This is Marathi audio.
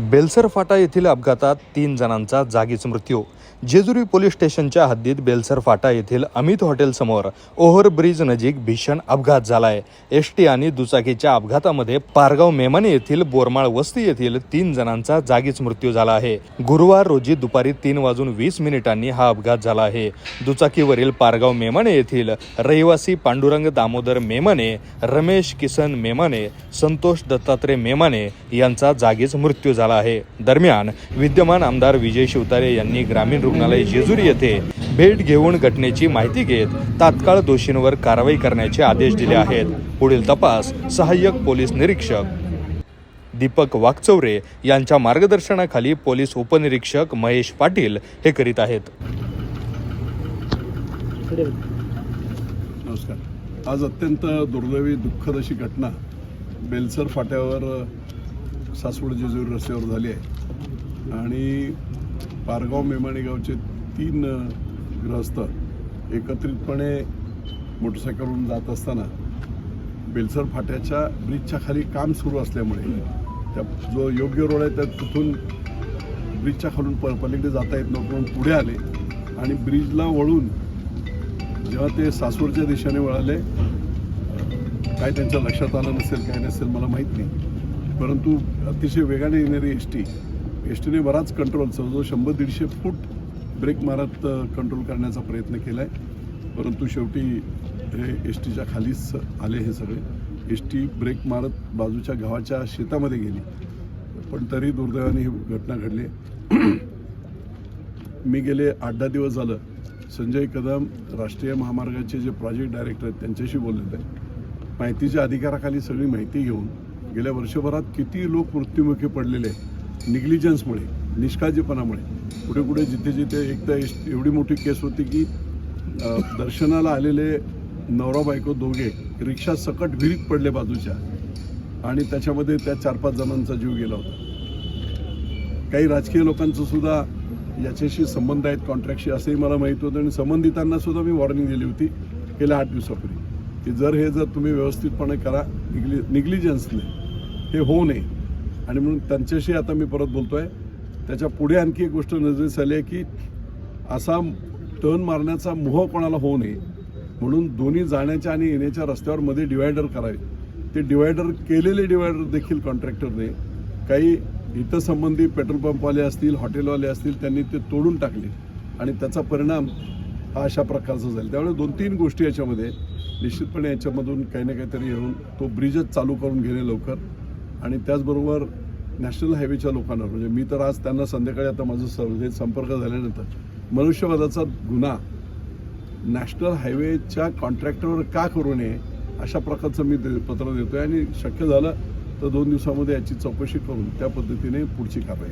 बेलसर फाटा येथील अपघातात तीन जणांचा जागीच मृत्यू. जेजुरी पोलीस स्टेशनच्या हद्दीत बेलसर फाटा येथील अमित हॉटेलसमोर ओव्हर ब्रिज नजीक भीषण अपघात झालाय. एस टी आणि दुचाकीच्या अपघातामध्ये पारगाव मेमाने येथील बोरमाळ वस्ती येथील तीन जणांचा जागीच मृत्यू झाला आहे. गुरुवार रोजी दुपारी तीन वाजून वीस मिनिटांनी हा अपघात झाला आहे. दुचाकीवरील पारगाव मेमाने येथील रहिवासी पांडुरंग दामोदर मेमाने रमेश किसन मेमाने संतोष दत्तात्रय मेमाने यांचा जागीच मृत्यू झाला आहे. दरम्यान विद्यमान आमदार विजय शिवतारे यांनी ग्रामीण रुग्णालय जेजुरी येथे भेट घेऊन घटनेची माहिती घेत तात्काळ दोषींवर कारवाई करण्याचे आदेश दिले आहेत. पुढील तपास सहाय्यक पोलीस निरीक्षक दीपक वाकचौरे यांच्या मार्गदर्शनाखाली पोलीस उपनिरीक्षक महेश पाटील हे करीत आहेत. नमस्कार. आज अत्यंत दुर्दैवी दुःखद अशी घटना बेलसर फाट्यावर सासवड जेजुरी रस्त्यावर झाली आहे. आणि पारगाव मेमाणे गावचे तीन अ, एकत्रितपणे मोटरसायकलवरून जात असताना बेलसर फाट्याच्या ब्रिजच्या खाली काम सुरू असल्यामुळे त्या जो योग्य रोड आहे त्या तिथून ब्रिजच्या खालून प पलीकडे जाता येत नव्हतं म्हणून पुढे आले आणि ब्रिजला वळून जेव्हा ते सासूरच्या दिशेने वळाले काय त्यांच्या लक्षात आलं नसेल काय नसेल मला माहीत नाही. परंतु अतिशय वेगाने येणारी एस टी एस टीने बराच कंट्रोल जवळजवळ शंभर दीडशे फूट ब्रेक मारत कंट्रोल करण्याचा प्रयत्न केला आहे परंतु शेवटी हे एस टीच्या खालीच आले हे सगळे. एस टी ब्रेक मारत बाजूच्या गावाच्या शेतामध्ये गेली. पण तरी दुर्दैवाने ही घटना घडली. मी गेले आठ दहा दिवस झालं. संजय कदम राष्ट्रीय महामार्गाचे जे प्रोजेक्ट डायरेक्टर आहेत त्यांच्याशी बोललेलं आहे माहितीच्या अधिकाराखाली सगळी माहिती घेऊन गेल्या वर्षभरात किती लोक मृत्युमुखी पडलेले आहेत. निग्लिजन्समुळे निष्काळजीपणामुळे. कुठे कुठे जिथे जिथे एक तर एवढी मोठी केस होती की दर्शनाला आलेले नवरा बायको दोघे रिक्षा सकट विहिरीत पडले बाजूच्या आणि त्याच्यामध्ये त्या चार पाच जणांचा जीव गेला होता. काही राजकीय लोकांचं सुद्धा याच्याशी संबंध आहेत कॉन्ट्रॅक्टशी असंही मला माहीत होतं आणि संबंधितांना सुद्धा मी वॉर्निंग दिली होती गेल्या आठ दिवसापूर्वी की जर हे जर तुम्ही व्यवस्थितपणे करा निग्लि निग्लिजन्सने हे होऊ नये. आणि म्हणून त्यांच्याशी आता मी परत बोलतोय. त्याच्या पुढे आणखी एक गोष्ट नजरेस आली आहे की असा टर्न मारण्याचा मोह कोणाला होऊ नये. म्हणून दोन्ही जाण्याच्या आणि येण्याच्या रस्त्यावर मध्ये डिवायडर करावे. ते डिवायडर केलेले डिवायडर देखील कॉन्ट्रॅक्टरने. काही हितसंबंधी पेट्रोल पंपवाले असतील हॉटेलवाले असतील त्यांनी ते तोडून टाकले. आणि त्याचा परिणाम हा अशा प्रकारचा झाला. त्यामुळे दोन तीन गोष्टी याच्यामध्ये निश्चितपणे याच्यामधून काही ना काहीतरी येऊन तो ब्रिजच चालू करून घेणे लवकर. आणि त्याचबरोबर नॅशनल हायवेच्या लोकांना म्हणजे मी तर आज त्यांना संध्याकाळी आता माझं स- हे संपर्क झाल्यानंतर मनुष्यवादाचा गुन्हा नॅशनल हायवेच्या कॉन्ट्रॅक्टरवर का करू नये अशा प्रकारचं मी ते पत्र आहे आणि शक्य झालं तर दोन दिवसामध्ये याची चौकशी करून त्या पद्धतीने पुढची कारवाई.